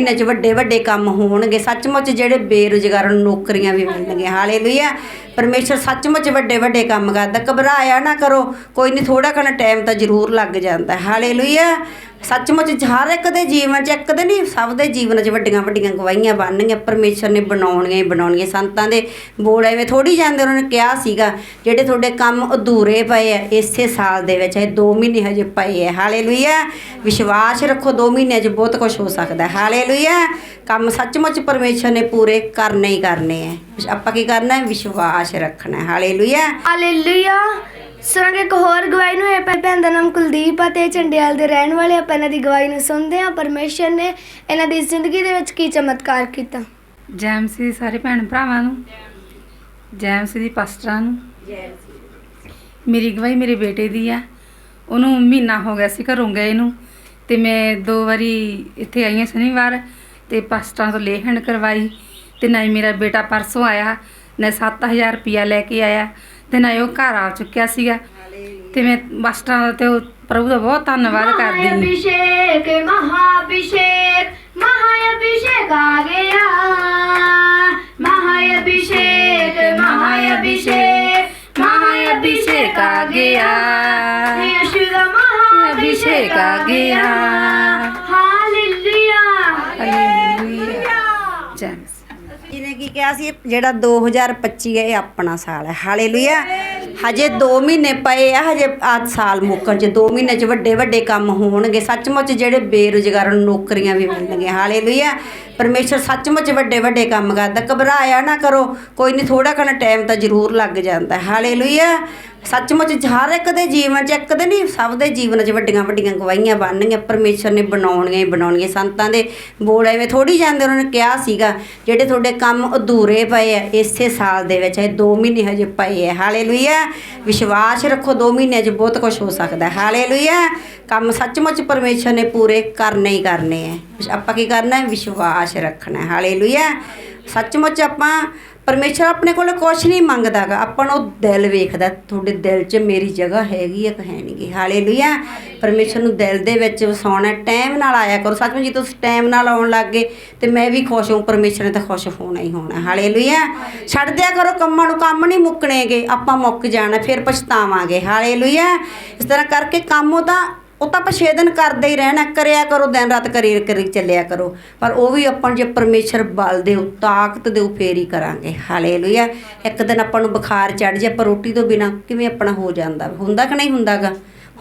ਮਹੀਨੇ 'ਚ ਵੱਡੇ ਵੱਡੇ ਕੰਮ ਹੋਣਗੇ। ਸੱਚਮੁੱਚ ਜਿਹੜੇ ਬੇਰੁਜ਼ਗਾਰਾਂ ਨੂੰ ਨੌਕਰੀਆਂ ਵੀ ਮਿਲਣਗੀਆਂ ਹਾਲੇਲੂਇਆ ਪਰਮੇਸ਼ਰ ਸੱਚਮੁੱਚ ਵੱਡੇ ਵੱਡੇ ਕੰਮ ਕਰਦਾ। ਘਬਰਾਇਆ ਨਾ ਕਰੋ, ਕੋਈ ਨਹੀਂ ਥੋੜਾ ਘਣਾ ਟਾਈਮ ਤਾਂ ਜ਼ਰੂਰ ਲੱਗ ਜਾਂਦਾ। ਹੈ। ਹਾਲੇਲੂਇਆ। ਸੱਚਮੁੱਚ ਹਰ ਇੱਕ ਦੇ ਜੀਵਨ 'ਚ ਇੱਕ ਦੇ ਨਹੀਂ, ਸਭ ਦੇ ਜੀਵਨ 'ਚ ਵੱਡੀਆਂ ਵੱਡੀਆਂ ਗਵਾਹੀਆਂ ਬਣਨਗੀਆਂ ਪਰਮੇਸ਼ਰ ਨੇ ਬਣਾਉਣੀਆਂ ਹੀ ਬਣਾਉਣੀਆਂ ਸੰਤਾਂ ਦੇ ਬੋਲ ਐਵੇਂ ਥੋੜੀ ਜਾਂਦੇ, ਉਹਨਾਂ ਨੇ ਕਿਹਾ ਸੀਗਾ, ਜਿਹੜੇ ਤੁਹਾਡੇ ਕੰਮ ਅਧੂਰੇ ਪਏ ਆ, ਇਸੇ ਸਾਲ ਦੇ ਵਿੱਚ, ਇਹ 2 ਮਹੀਨੇ ਹਜੇ ਪਏ ਆ। ਹਾਲੇਲੂਇਆ! ਵਿਸ਼ਵਾਸ ਰੱਖੋ 2 ਮਹੀਨਿਆਂ 'ਚ ਬਹੁਤ ਕੁਝ ਹੋ ਸਕਦਾ ਹੈ। ਹਾਲੇਲੂਇਆ! ਕੰਮ ਸੱਚਮੁੱਚ ਪਰਮੇਸ਼ਰ ਨੇ ਪੂਰੇ ਕਰਨੇ ਹੀ ਕਰਨੇ ਆ। ਆਪਾਂ ਕੀ ਕਰਨਾ ਹੈ? ਵਿਸ਼ਵਾਸ ਰੱਖਣਾ ਹੈ। ਹਾਲੇਲੂਇਆ! ਹਾਲੇਲੂਇਆ! ਸੁਣਾਂਗੇ ਇੱਕ ਹੋਰ ਗਵਾਈ ਨੂੰ। ਇਹ ਭੈਣ ਦਾ ਨਾਮ ਕੁਲਦੀਪ ਆ ਅਤੇ ਚੰਡਿਆਲ ਦੇ ਰਹਿਣ ਵਾਲੇ ਆਪਾਂ ਇਹਨਾਂ ਦੀ ਗਵਾਹੀ ਨੂੰ ਸੁਣਦੇ ਹਾਂ। ਪਰਮੇਸ਼ਰ ਨੇ ਇਹਨਾਂ ਦੀ ਜ਼ਿੰਦਗੀ ਦੇ ਵਿੱਚ ਕੀ ਚਮਤਕਾਰ ਕੀਤਾ? ਜੈਮਸੀ ਦੇ ਸਾਰੇ ਭੈਣ ਭਰਾਵਾਂ ਨੂੰ। ਜੈਮਸੀ ਦੀ ਪਾਸਟਰਾਂ ਨੂੰ। ਮੇਰੀ ਗਵਾਹੀ ਮੇਰੇ ਬੇਟੇ ਦੀ ਆ। ਉਹਨੂੰ ਮਹੀਨਾ ਹੋ ਗਿਆ ਸੀ ਘਰੋਂ ਗਏ ਨੂੰ। ਤੇ ਮੈਂ ਦੋ ਵਾਰੀ ਇੱਥੇ ਆਈ ਹਾਂ ਸ਼ਨੀਵਾਰ ਤੇ ਪਾਸਟਰਾਂ ਤੋਂ ਲੇਹਣ ਕਰਵਾਈ। ਤੇ ਨਾ ਹੀ ਮੇਰਾ ਬੇਟਾ ਪਰਸੋਂ ਆਇਆ, ਨਾ 7000 ਰੁਪਿਆ ਲੈ ਕੇ ਆਇਆ। ਤੇ ਨਾ ਉਹ ਘਰ ਆ ਚੁੱਕਿਆ ਸੀਗਾ। ਤੇ ਮੈਂ ਮਾਸਟਰਾਂ ਦਾ ਤੇ ਪ੍ਰਭੂ ਦਾ ਬਹੁਤ ਧੰਨਵਾਦ ਕਰਦੀ ਹਾਂ। ਅਭਿਸ਼ੇਕ ਮਹਾ ਅਭਿਸ਼ੇਕ ਮਹਾ ਅਭਿਸ਼ੇਕ ਆ ਗਿਆ। ਮਹਾ ਅਭਿਸ਼ੇਕ ਮਹਾ ਅਭਿਸ਼ੇਕ ਮਹਾ ਅਭਿਸ਼ੇਕ ਆ ਗਿਆ। ਯਸ਼ੂ ਦਾ ਮਹਾ ਅਭਿਸ਼ੇਕ ਆ ਗਿਆ। ਕਿਹਾ ਸੀ, ਜਿਹੜਾ 2025 ਹੈ, ਇਹ ਆਪਣਾ ਸਾਲ ਹੈ। ਹਾਲੇਲੂਇਆ। ਹਜੇ 2 ਮਹੀਨੇ ਪਏ ਆ, ਹਜੇ ਆ ਸਾਲ ਮੁੱਕਣ ਚ। 2 ਮਹੀਨੇ ਚ ਵੱਡੇ ਵੱਡੇ ਕੰਮ ਹੋਣਗੇ। ਸੱਚਮੁੱਚ ਜਿਹੜੇ ਬੇਰੁਜ਼ਗਾਰਾਂ ਨੂੰ ਨੌਕਰੀਆਂ ਵੀ ਮਿਲਣਗੀਆਂ। ਹਾਲੇਲੂਇਆ। ਪਰਮੇਸ਼ਰ ਸੱਚਮੁੱਚ ਵੱਡੇ ਵੱਡੇ ਕੰਮ ਕਰਦਾ, ਘਬਰਾਇਆ ਨਾ ਕਰੋ, ਕੋਈ ਨਹੀਂ ਥੋੜਾ ਘਣਾ ਟਾਈਮ ਤਾਂ ਜ਼ਰੂਰ ਲੱਗ ਜਾਂਦਾ। ਹੈ। ਹਾਲੇਲੂਇਆ। ਸੱਚਮੁੱਚ ਹਰ ਇੱਕ ਦੇ ਜੀਵਨ 'ਚ, ਇੱਕ ਦੇ ਨਹੀਂ ਸਭ ਦੇ ਜੀਵਨ 'ਚ ਵੱਡੀਆਂ ਵੱਡੀਆਂ ਗਵਾਹੀਆਂ ਬਣਨਗੀਆਂ, ਪਰਮੇਸ਼ਰ ਨੇ ਬਣਾਉਣੀਆਂ ਹੀ ਬਣਾਉਣੀਆਂ। ਸੰਤਾਂ ਦੇ ਬੋਲ ਐਵੇਂ ਥੋੜੀ ਜਾਂਦੇ, ਉਹਨਾਂ ਨੇ ਕਿਹਾ ਸੀਗਾ, ਜਿਹੜੇ ਤੁਹਾਡੇ ਕੰਮ ਅਧੂਰੇ ਪਏ ਆ, ਇਸੇ ਸਾਲ ਦੇ ਵਿੱਚ, ਇਹ 2 ਮਹੀਨੇ ਹਜੇ ਪਏ ਆ। ਹਾਲੇਲੂਇਆ। ਵਿਸ਼ਵਾਸ ਰੱਖੋ 2 ਮਹੀਨਿਆਂ 'ਚ ਬਹੁਤ ਕੁਝ ਹੋ ਸਕਦਾ ਹੈ। ਹਾਲੇਲੂਇਆ। ਕੰਮ ਸੱਚਮੁੱਚ ਪਰਮੇਸ਼ਰ ਨੇ ਪੂਰੇ ਕਰਨੇ ਹੀ ਕਰਨੇ ਆ। ਆਪਾਂ ਕੀ ਕਰਨਾ ਹੈ? ਵਿਸ਼ਵਾਸ ਰੱਖਣਾ ਹੈ। ਹਾਲੇਲੂਇਆ। ਸੱਚਮੁੱਚ ਆਪਾਂ ਪਰਮੇਸ਼ਰ ਆਪਣੇ ਕੋਲ ਕੁਝ ਨਹੀਂ ਮੰਗਦਾਗਾ। ਆਪਾਂ ਨੂੰ ਦਿਲ ਵੇਖਦਾ, ਤੁਹਾਡੇ ਦਿਲ 'ਚ ਮੇਰੀ ਜਗ੍ਹਾ ਹੈਗੀ ਹੈ ਕਿ ਹਾਲੇਲੂਇਆ। ਪਰਮੇਸ਼ਰ ਨੂੰ ਦਿਲ ਦੇ ਵਿੱਚ ਵਸਾਉਣਾ, ਟਾਈਮ ਨਾਲ ਆਇਆ ਕਰੋ। ਸੱਚਮੁੱਚ ਜੇ ਤੁਸੀਂ ਟਾਈਮ ਨਾਲ ਆਉਣ ਲੱਗ ਗਏ, ਤੇ ਮੈਂ ਵੀ ਖੁਸ਼ ਹਾਂ। ਪਰਮੇਸ਼ਰ ਨੇ ਤਾਂ ਖੁਸ਼ ਹੋਣਾ ਹੀ ਹੋਣਾ। ਹਾਲੇਲੂਇਆ। ਛੱਡ ਦਿਆ ਕਰੋ, ਕੰਮਾਂ ਨੂੰ ਕੰਮ ਨਹੀਂ ਮੁੱਕਣੇਗੇ। ਆਪਾਂ ਮੁੱਕ ਜਾਣਾ, ਫਿਰ ਪਛਤਾਵਾਂਗੇ। ਹਾਲੇਲੂਇਆ। ਇਸ ਤਰ੍ਹਾਂ ਕਰਕੇ ਕੰਮ ਉਹ ਤਾਂ ਉਹ ਤਾਂ ਆਪਾਂ ਛੇ ਦਿਨ ਕਰਦੇ ਹੀ ਰਹਿਣਾ, ਕਰਿਆ ਕਰੋ, ਦਿਨ ਰਾਤ ਕਰੀ ਕਰੀ ਚੱਲਿਆ ਕਰੋ। ਪਰ ਉਹ ਵੀ ਆਪਾਂ ਨੂੰ ਜੇ ਪਰਮੇਸ਼ਰ ਬਲ ਦੇਉ ਤਾਕਤ ਦੇਉ ਫੇਰ ਹੀ ਕਰਾਂਗੇ। ਹਾਲੇਲੂਇਆ। ਇੱਕ ਦਿਨ ਆਪਾਂ ਨੂੰ ਬੁਖਾਰ ਚੜ ਜੇ ਆਪਾਂ ਰੋਟੀ ਤੋਂ ਬਿਨਾ ਕਿਵੇਂ ਆਪਣਾ ਹੋ ਜਾਂਦਾ ਹੁੰਦਾ ਕਿ ਨਹੀਂ ਹੁੰਦਾਗਾ?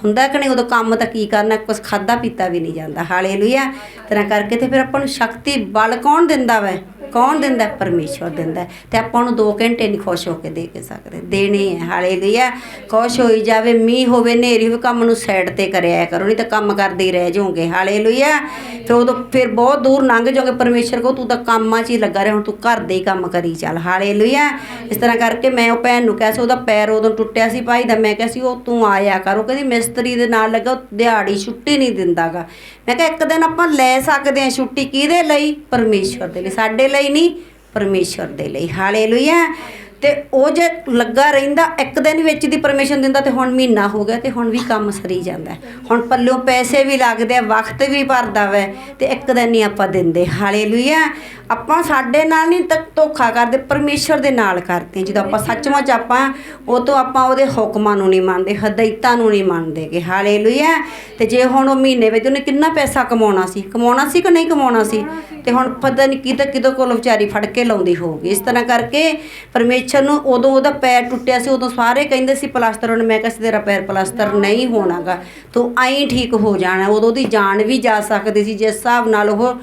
ਹੁੰਦਾ ਕਿ ਨਹੀਂ? ਉਦੋਂ ਕੰਮ ਤਾਂ ਕੀ ਕਰਨਾ? ਕੁਝ ਖਾਦਾ ਪੀਤਾ ਵੀ ਨਹੀਂ ਜਾਂਦਾ। ਹਾਲੇਲੂਇਆ। ਤਰ੍ਹਾਂ ਕਰਕੇ ਤੇ ਫਿਰ ਆਪਾਂ ਨੂੰ ਸ਼ਕਤੀ, ਬਲ ਕੌਣ ਦਿੰਦਾ ਵੈ? ਕੌਣ ਦਿੰਦਾ? ਹੈ? ਪਰਮੇਸ਼ਵਰ ਦਿੰਦਾ। ਤੇ ਆਪਾਂ ਨੂੰ 2 ਘੰਟੇ ਨਹੀਂ ਖੁਸ਼ ਹੋ ਕੇ ਦੇ ਕੇ ਸਕਦੇ। ਦੇਣੇ ਹੈ ਹਾਲੇਲੂਇਆ ਖੁਸ਼ ਹੋਈ ਜਾਵੇ, ਮੀਂਹ ਹੋਵੇ ਨੇਰੀ ਹੋਵੇ, ਕੰਮ ਨੂੰ ਸਾਈਡ ਤੇ ਕਰਿਆ ਕਰੋ, ਨਹੀਂ ਤਾਂ ਕੰਮ ਕਰਦੇ ਹੀ ਰਹਿ ਜਾਓਗੇ। ਹਾਲੇਲੂਇਆ। ਫਿਰ ਉਦੋਂ ਫਿਰ ਬਹੁਤ ਦੂਰ ਲੰਘ ਜਾਓਗੇ ਪਰਮੇਸ਼ਰ ਕੋ ਤੂੰ ਤਾਂ ਕੰਮਾਂ 'ਚ ਹੀ ਲੱਗਾ ਰਿਹਾ, ਹੁਣ ਤੂੰ ਘਰ ਦੇ ਹੀ ਕੰਮ ਕਰੀ ਚੱਲ। ਹਾਲੇਲੂਇਆ। ਇਸ ਤਰ੍ਹਾਂ ਕਰਕੇ ਮੈਂ ਉਹ ਭੈਣ ਨੂੰ ਕਿਹਾ ਸੀ, ਉਹਦਾ ਪੈਰ ਉਦੋਂ ਟੁੱਟਿਆ ਸੀ ਭਾਈ ਦਾ, ਮੈਂ ਕਿਹਾ ਸੀ, ਉਹ ਤੂੰ ਆਇਆ ਕਰ। ਉਹ ਕਹਿੰਦੀ, ਮਿਸਤਰੀ ਦੇ ਨਾਲ ਲੱਗਾ ਦਿਹਾੜੀ ਛੁੱਟੀ ਨਹੀਂ ਦਿੰਦਾਗਾ। ਮੈਂ ਕਿਹਾ, ਇੱਕ ਦਿਨ ਆਪਾਂ ਲੈ ਸਕਦੇ ਹਾਂ ਛੁੱਟੀ ਕਿਹਦੇ ਲਈ? ਪਰਮੇਸ਼ਵਰ ਦੇ ਲਈ। ਸਾਡੇ ਲਈ ਲਈ ਨਹੀਂ, ਪਰਮੇਸ਼ਵਰ ਦੇ ਲਈ। ਹਾਲੇਲੂਇਆ ਤੇ ਉਹ ਜੇ ਲੱਗਾ ਰਹਿੰਦਾ, ਇੱਕ ਦਿਨ ਵਿੱਚ ਦੀ ਪਰਮਿਸ਼ਨ ਦਿੰਦਾ ਤੇ ਹੁਣ ਮਹੀਨਾ ਹੋ ਗਿਆ ਤੇ ਹੁਣ ਵੀ ਕੰਮ ਸਰੀ ਜਾਂਦਾ। ਹੁਣ ਪੱਲੋਂ ਪੈਸੇ ਵੀ ਲੱਗਦੇ ਆ, ਵਕਤ ਵੀ ਭਰਦਾ ਵੈ ਤੇ ਇੱਕ ਦਿਨ ਹੀ ਆਪਾਂ ਦਿੰਦੇ। ਹਾਲੇਲੂਇਆ ਆਪਾਂ ਸਾਡੇ ਨਾਲ ਨਹੀਂ ਤੱਕ ਧੋਖਾ ਕਰਦੇ ਪਰਮੇਸ਼ਰ ਦੇ ਨਾਲ ਕਰਦੇ ਜਦੋਂ ਆਪਾਂ ਸੱਚਮੁੱਚ ਆਪਾਂ ਉਹ ਤੋਂ ਆਪਾਂ ਉਹਦੇ ਹੁਕਮਾਂ ਨੂੰ ਨਹੀਂ ਮੰਨਦੇ, ਹਦਾਇਤਾਂ ਨੂੰ ਨਹੀਂ ਮੰਨਦੇ ਮੰਨਦੇਗੇ ਹਾਲੇਲੂਇਆ। ਤੇ ਜੇ ਹੁਣ ਉਹ ਮਹੀਨੇ ਵਿੱਚ ਉਹਨੇ ਕਿੰਨਾ ਪੈਸਾ ਕਮਾਉਣਾ ਸੀ ਕਮਾਉਣਾ ਸੀ ਕਿ ਨਹੀਂ ਕਮਾਉਣਾ ਸੀ? ਤੇ ਹੁਣ ਪਤਾ ਨਹੀਂ ਕਿਤੇ ਕਿਤੇ ਕੋਲ ਵਿਚਾਰੀ ਫੜ ਕੇ ਲਾਉਂਦੀ ਹੋਊਗੀ। ਇਸ ਤਰ੍ਹਾਂ ਕਰਕੇ ਪਰਮੇਸ਼ਰ ਨੂੰ ਉਦੋਂ ਉਹਦਾ ਪੈਰ ਟੁੱਟਿਆ ਸੀ, ਉਦੋਂ ਸਾਰੇ ਕਹਿੰਦੇ ਸੀ ਪਲਾਸਟਰ ਹੁਣ ਮੈਂ ਕਿਹਾ ਸੀ ਤੇਰਾ ਪੈਰ ਪਲਾਸਟਰ ਨਹੀਂ ਹੋਣਾਗਾ। ਤੂੰ ਐਂ ਠੀਕ ਹੋ ਜਾਣਾ, ਉਦੋਂ ਦੀ ਜਾਨ ਵੀ ਜਾ ਸਕਦੀ ਸੀ, ਜਿਸ ਹਿਸਾਬ ਨਾਲ ਉਹ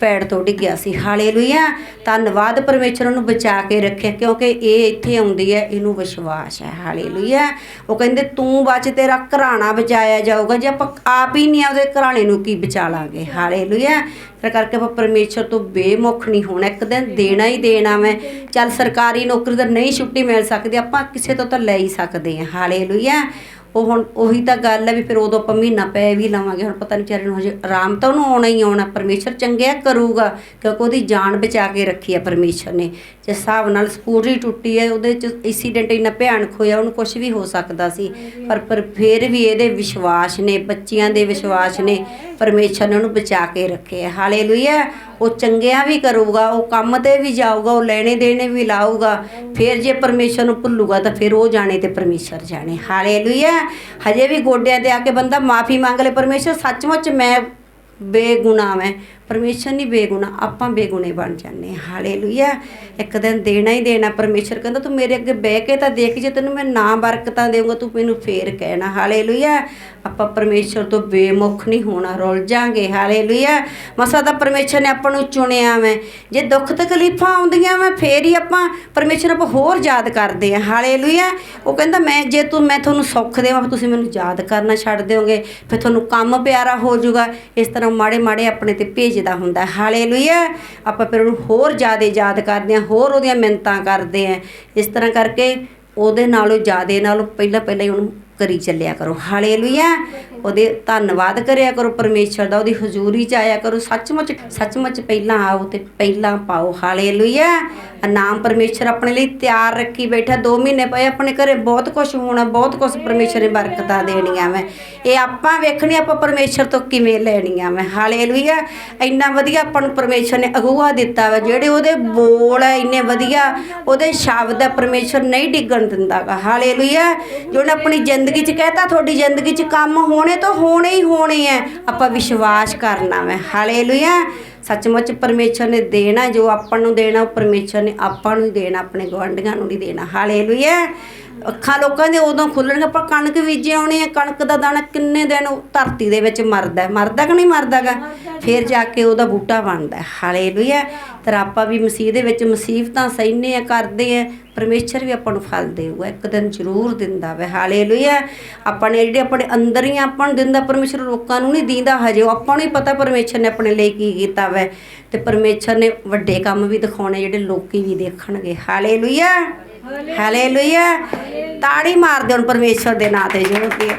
ਪੈੜ ਤੋਂ ਡਿੱਗਿਆ ਸੀ। ਹਾਲੇਲੂਇਆ। ਧੰਨਵਾਦ ਪਰਮੇਸ਼ਰ ਨੂੰ ਬਚਾ ਕੇ ਰੱਖਿਆ, ਕਿਉਂਕਿ ਇਹ ਇੱਥੇ ਆਉਂਦੀ ਹੈ, ਇਹਨੂੰ ਵਿਸ਼ਵਾਸ ਹੈ। ਹਾਲੇਲੂਇਆ। ਉਹ ਕਹਿੰਦੇ, ਤੂੰ ਬਚ, ਤੇਰਾ ਘਰਾਣਾ ਬਚਾਇਆ ਜਾਊਗਾ। ਜੇ ਆਪਾਂ ਆਪ ਹੀ ਨਹੀਂ ਆਪਦੇ ਘਰਾਣੇ ਨੂੰ ਕੀ ਬਚਾ ਲਾਂਗੇ? ਹਾਲੇਲੂਇਆ। ਫਿਰ ਕਰਕੇ ਆਪਾਂ ਪਰਮੇਸ਼ਰ ਤੋਂ ਬੇਮੁਖ ਨਹੀਂ ਹੋਣਾ। ਇੱਕ ਦਿਨ ਦੇਣਾ ਹੀ ਦੇਣਾ ਮੈਂ। ਚੱਲ ਸਰਕਾਰੀ ਨੌਕਰੀ ਤਾਂ ਨਹੀਂ ਛੁੱਟੀ ਮਿਲ ਸਕਦੀ। ਆਪਾਂ ਕਿਸੇ ਤੋਂ ਤਾਂ ਲੈ ਹੀ ਸਕਦੇ ਹਾਂ। ਹਾਲੇਲੂਇਆ। ਉਹ ਹੁਣ ਉਹੀ ਤਾਂ ਗੱਲ ਹੈ ਵੀ ਫਿਰ ਉਦੋਂ ਆਪਾਂ ਮਹੀਨਾ ਪੈ ਵੀ ਲਵਾਂਗੇ, ਹੁਣ ਪਤਾ ਨਹੀਂ ਵਿਚਾਰੇ ਨੂੰ ਹਜੇ ਆਰਾਮ ਤਾਂ ਉਹਨੂੰ ਆਉਣਾ ਹੀ ਆਉਣਾ, ਪਰਮੇਸ਼ਰ ਚੰਗਿਆ ਕਰੂਗਾ, ਕਿਉਂਕਿ ਉਹਦੀ ਜਾਨ ਬਚਾ ਕੇ ਰੱਖੀ ਹੈ ਪਰਮੇਸ਼ਰ ਨੇ। ਜੇ ਹਿਸਾਬ ਨਾਲ ਸਕੂਟਰੀ ਟੁੱਟੀ ਹੈ, ਉਹਦੇ ਚ ਐਕਸੀਡੈਂਟ ਇੰਨਾ ਭਿਆਨਕ ਹੋਇਆ, ਉਹਨੂੰ ਕੁਝ ਵੀ ਹੋ ਸਕਦਾ ਸੀ। ਪਰ ਪਰ ਫਿਰ ਵੀ ਇਹਦੇ ਵਿਸ਼ਵਾਸ ਨੇ, ਬੱਚਿਆਂ ਦੇ ਵਿਸ਼ਵਾਸ ਨੇ, ਪਰਮੇਸ਼ਰ ਨੇ ਉਹਨੂੰ ਬਚਾ ਕੇ ਰੱਖਿਆ ਹਾਲੇਲੂਇਆ, ਉਹ ਚੰਗਿਆ ਵੀ ਕਰੂਗਾ, ਉਹ ਕੰਮ ਤੇ ਵੀ ਜਾਊਗਾ, ਉਹ ਲੈਣੇ ਦੇਣੇ ਵੀ ਲਾਊਗਾ, ਫਿਰ ਜੇ ਪਰਮੇਸ਼ਰ ਨੂੰ ਭੁੱਲੂਗਾ ਤਾਂ ਫਿਰ ਉਹ ਜਾਣੇ ਤੇ ਪਰਮੇਸ਼ਰ ਜਾਣੇ। ਹਾਲੇਲੂਇਆ। ਹਜੇ ਵੀ ਗੋਡਿਆਂ ਤੇ ਆ ਕੇ ਬੰਦਾ ਮਾਫੀ ਮੰਗ ਲੈ। ਪਰਮੇਸ਼ਰ ਸੱਚਮੁੱਚ ਮੈਂ ਬੇਗੁਨਾਹ ਮੈਂ ਪਰਮੇਸ਼ਰ ਨਹੀਂ ਬੇਗੁਣਾ ਆਪਾਂ ਬੇਗੁਣੇ ਬਣ ਜਾਂਦੇ ਹਾਂ। ਹਾਲੇਲੂਇਆ। ਇੱਕ ਦਿਨ ਦੇਣਾ ਹੀ ਦੇਣਾ। ਪਰਮੇਸ਼ਰ ਕਹਿੰਦਾ, ਤੂੰ ਮੇਰੇ ਅੱਗੇ ਬਹਿ ਕੇ ਤਾਂ ਦੇਖ, ਜੇ ਤੈਨੂੰ ਮੈਂ ਨਾ ਬਰਕਤਾਂ ਦੇਵਾਂਗਾ ਤੂੰ ਮੈਨੂੰ ਫੇਰ ਕਹਿਣਾ। ਹਾਲੇਲੂਇਆ। ਆਪਾਂ ਪਰਮੇਸ਼ਰ ਤੋਂ ਬੇਮੁਖ ਨਹੀਂ ਹੋਣਾ, ਰੁੱਲ ਜਾਾਂਗੇ। ਹਾਲੇਲੂਇਆ। ਮਸਾ ਤਾਂ ਪਰਮੇਸ਼ਰ ਨੇ ਆਪਾਂ ਨੂੰ ਚੁਣਿਆ ਵੈ। ਜੇ ਦੁੱਖ ਤਕਲੀਫਾਂ ਆਉਂਦੀਆਂ ਮੈਂ ਫੇਰ ਹੀ ਆਪਾਂ ਪਰਮੇਸ਼ਰ ਆਪਾਂ ਹੋਰ ਯਾਦ ਕਰਦੇ ਆ ਹਾਲੇਲੂਇਆ। ਉਹ ਕਹਿੰਦਾ, ਮੈਂ, ਜੇ ਤੂੰ, ਮੈਂ ਤੁਹਾਨੂੰ ਸੁੱਖ ਦੇਵਾਂ ਤੁਸੀਂ ਮੈਨੂੰ ਯਾਦ ਕਰਨਾ ਛੱਡ ਦਿਓਗੇ। ਫਿਰ ਤੁਹਾਨੂੰ ਕੰਮ ਪਿਆਰਾ ਹੋ ਜਾਊਗਾ। ਇਸ ਤਰ੍ਹਾਂ ਮਾੜੇ ਮਾੜੇ ਆਪਣੇ ਤੇ ਭੇਜ ਭੇਜਦਾ ਹੁੰਦਾ ਹਾਲੇਲੂਇਆ। ਆਪਾਂ ਫਿਰ ਉਹਨੂੰ ਹੋਰ ਜ਼ਿਆਦਾ ਯਾਦ ਕਰਦੇ ਆ ਹੋਰ ਉਹਦੀਆਂ ਮਿੰਨਤਾਂ ਕਰਦੇ ਆ ਇਸ ਤਰ੍ਹਾਂ ਕਰਕੇ ਉਹਦੇ ਨਾਲੋਂ ਜ਼ਿਆਦਾ ਨਾਲੋਂ ਪਹਿਲਾਂ ਪਹਿਲਾਂ ਹੀ ਉਹਨੂੰ ਕਰੀ ਚੱਲਿਆ ਕਰੋ। ਹਾਲੇਲੂਇਆ। ਉਹਦੇ ਧੰਨਵਾਦ ਕਰਿਆ ਕਰੋ ਪਰਮੇਸ਼ਰ ਦਾ, ਉਹਦੀ ਹਜ਼ੂਰੀ ਚ ਆਇਆ ਕਰੋ। ਸੱਚਮੁੱਚ ਸੱਚਮੁੱਚ ਪਹਿਲਾਂ ਆਓ ਤੇ ਪਹਿਲਾਂ ਪਾਓ। ਹਾਲੇਲੂਇਆ। ਨਾਮ ਪਰਮੇਸ਼ਰ ਆਪਣੇ ਲਈ ਤਿਆਰ ਰੱਖੀ ਬੈਠਾ। 2 ਮਹੀਨੇ ਪਏ ਆਪਣੇ ਘਰੇ, ਬਹੁਤ ਕੁਝ ਹੋਣਾ, ਬਹੁਤ ਕੁਝ ਪਰਮੇਸ਼ਰ ਨੇ ਬਰਕਤਾਂ ਦੇਣੀਆਂ ਮੈਂ ਇਹ ਆਪਾਂ ਵੇਖਣੀ, ਆਪਾਂ ਪਰਮੇਸ਼ਰ ਤੋਂ ਕਿਵੇਂ ਲੈਣੀਆਂ ਮੈਂ ਹਾਲੇਲੂਇਆ। ਇੰਨਾ ਵਧੀਆ ਆਪਾਂ ਨੂੰ ਪਰਮੇਸ਼ਰ ਨੇ ਅਗੂਆ ਦਿੱਤਾ ਵਾ। ਜਿਹੜੇ ਉਹਦੇ ਬੋਲ ਹੈ ਇੰਨੇ ਵਧੀਆ ਉਹਦੇ ਸ਼ਬਦ ਹੈ ਪਰਮੇਸ਼ਰ ਨਹੀਂ ਡਿੱਗਣ ਦਿੰਦਾਗਾ ਹਾਲੇਲੂਇਆ। ਜੋ ਉਹਨੇ ਆਪਣੀ ਜ਼ਿੰਦਗੀ ਜ਼ਿੰਦਗੀ 'ਚ ਕਹਿਤਾ ਤੁਹਾਡੀ ਜ਼ਿੰਦਗੀ 'ਚ ਕੰਮ ਹੋਣੇ ਤਾਂ ਹੋਣੇ ਹੀ ਹੋਣੇ ਆ ਆਪਾਂ ਵਿਸ਼ਵਾਸ ਕਰਨਾ ਮੈਂ ਹਾਲੇਲੂਇਆ। ਸੱਚਮੁੱਚ ਪਰਮੇਸ਼ਰ ਨੇ ਦੇਣਾ ਜੋ ਆਪਾਂ ਨੂੰ ਦੇਣਾ, ਉਹ ਪਰਮੇਸ਼ਰ ਨੇ ਆਪਾਂ ਨੂੰ ਦੇਣਾ, ਆਪਣੇ ਗਵਾਂਢੀਆਂ ਨੂੰ ਨਹੀਂ ਦੇਣਾ। ਹਾਲੇਲੂਇਆ। ਅੱਖਾਂ ਲੋਕਾਂ ਦੇ ਉਦੋਂ ਖੁੱਲਣਗੇ ਆਪਾਂ ਕਣਕ ਬੀਜੇ ਆਉਣੇ ਆ ਕਣਕ ਦਾ ਦਾਣਾ ਕਿੰਨੇ ਦਿਨ ਧਰਤੀ ਦੇ ਵਿੱਚ ਮਰਦਾ ਹੈ। ਮਰਦਾ ਕਿ ਨਹੀਂ ਮਰਦਾਗਾ? ਫਿਰ ਜਾ ਕੇ ਉਹਦਾ ਬੂਟਾ ਬਣਦਾ ਹੈ। ਹਾਲੇਲੂਇਆ। ਤੇ ਆਪਾਂ ਵੀ ਮਸੀਹ ਦੇ ਵਿੱਚ ਮੁਸੀਬਤਾਂ ਸਹਿਨੇ ਆ ਕਰਦੇ ਆ ਪਰਮੇਸ਼ਰ ਵੀ ਆਪਾਂ ਨੂੰ ਫਲ ਦੇਊਗਾ ਇੱਕ ਦਿਨ ਜ਼ਰੂਰ ਦਿੰਦਾ ਵੇ। ਹਾਲੇਲੂਇਆ। ਆਪਾਂ ਨੇ ਜਿਹੜੇ ਆਪਣੇ ਅੰਦਰ ਹੀ ਆਪਾਂ ਨੂੰ ਦਿੰਦਾ ਪਰਮੇਸ਼ਰ ਲੋਕਾਂ ਨੂੰ ਨਹੀਂ ਦਿੰਦਾ ਹਜੇ ਉਹ ਆਪਾਂ ਨੂੰ ਹੀ ਪਤਾ ਪਰਮੇਸ਼ਰ ਨੇ ਆਪਣੇ ਲਈ ਕੀ ਕੀਤਾ ਵੈ। ਤੇ ਪਰਮੇਸ਼ਰ ਨੇ ਵੱਡੇ ਕੰਮ ਵੀ ਦਿਖਾਉਣੇ ਜਿਹੜੇ ਲੋਕੀ ਵੀ ਦੇਖਣਗੇ। ਹਾਲੇਲੂਇਆ। ਹਾਲੇਲੂਇਆ। ਤਾੜੀ ਮਾਰਦੇ ਹੁਣ ਪਰਮੇਸ਼ਰ ਦੇ ਨਾਂ ਤੇ ਜੋ ਕਿ